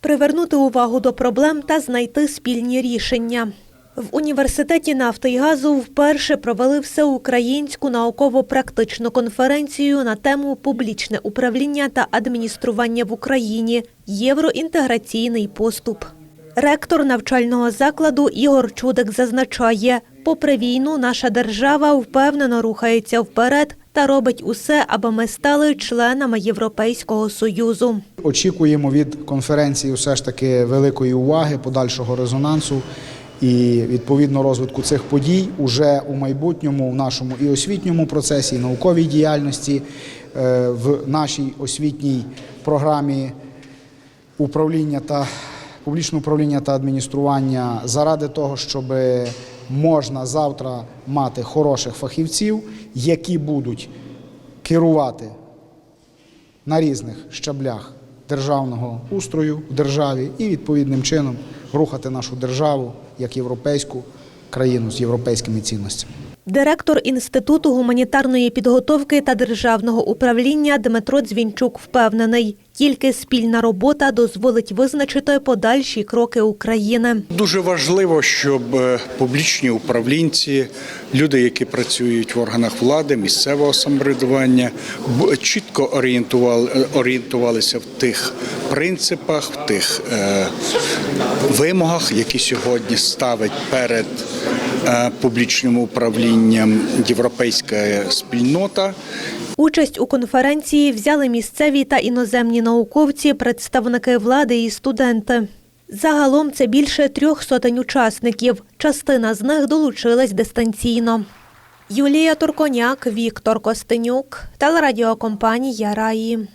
привернути увагу до проблем та знайти спільні рішення. В університеті нафти і газу вперше провели всеукраїнську науково-практичну конференцію на тему публічне управління та адміністрування в Україні. Євроінтеграційний поступ. Ректор навчального закладу Ігор Чудик зазначає, попри війну, наша держава впевнено рухається вперед та робить усе, аби ми стали членами Європейського союзу. Очікуємо від конференції все ж таки великої уваги, подальшого резонансу і відповідно розвитку цих подій уже у майбутньому в нашому і освітньому процесі, і науковій діяльності, е, в нашій освітній програмі управління та публічного управління та адміністрування заради того, щоб можна завтра мати хороших фахівців, які будуть керувати на різних щаблях державного устрою в державі і відповідним чином рухати нашу державу як європейську країну з європейськими цінностями. Директор Інституту гуманітарної підготовки та державного управління Дмитро Дзвінчук впевнений, тільки спільна робота дозволить визначити подальші кроки України. Дуже важливо, щоб е, публічні управлінці, люди, які працюють в органах влади, місцевого самоврядування, чітко орієнтували, е, орієнтувалися в тих принципах, в тих е, вимогах, які сьогодні ставить перед публічним управлінням європейська спільнота. Участь у конференції взяли місцеві та іноземні науковці, представники влади і студенти. Загалом це більше трьох сотень учасників. Частина з них долучилась дистанційно. Юлія Турконяк, Віктор Костенюк, телерадіокомпанія Раї.